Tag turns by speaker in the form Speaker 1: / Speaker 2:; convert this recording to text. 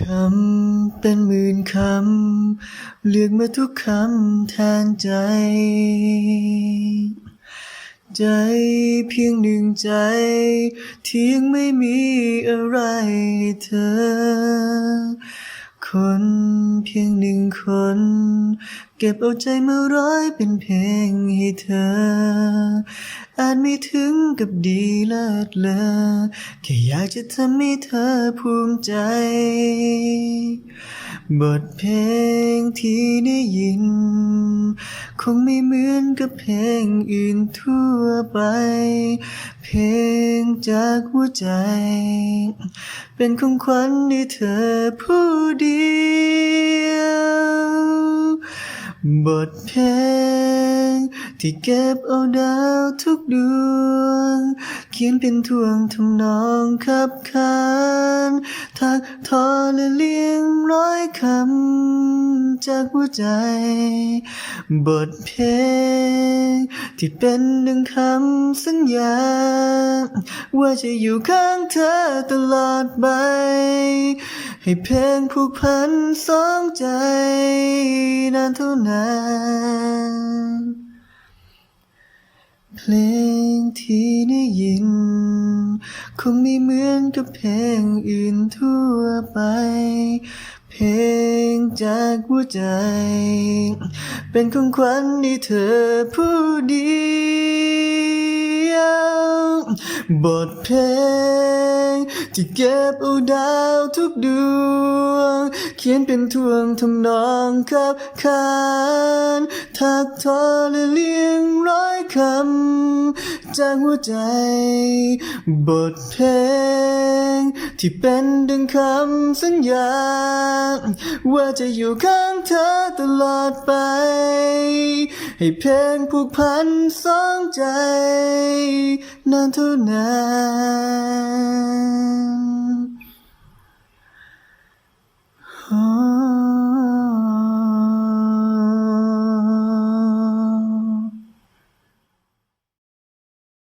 Speaker 1: คำเป็นหมื่นคำ เลือกมาทุกคำแทนใจ ใจเพียงหนึ่งใจ ที่ยังไม่มีอะไรให้เธอ คนเพียงหนึ่งคน เก็บเอาใจมาร้อยเป็นเพลงให้เธอ อาจไม่ถึงกับดีเลิศเลอแค่อยากจะทำให้เธอภูมิใจ บทเพลงที่ได้ยิน คงไม่เหมือนกับเพลงอื่นทั่วไป เพลงจากหัวใจ เป็นของขวัญให้เธอผู้เดียว บทเพลง ที่เก็บเอาดาวทุกดวง เขียนเป็นทวงทำนองขับขานทักทอและเลี้ยงร้อยคำ จากหัวใจ บทเพลง ที่เป็นดังคำสัญญา ว่าจะอยู่ข้างเธอตลอดไป ให้เพลงผูกพันสองใจนานเท่านาน เพลงที่ได้ยิน คงไม่เหมือนกับเพลงอื่นทั่วไป เพลงจากหัวใจ เป็นของขวัญที่เธอผู้เดียว บทเพลงที่เก็บเอาดาวทุกดวง เขียนเป็นทวงทำนองขับคานทักทอและเลี้ยงร้อยคำจากหัวใจ บทเพลง ที่เป็นดังคำสัญญา ว่าจะอยู่ข้างเธอตลอดไป ให้เพลงผูกพันสองใจ นานเท่านาน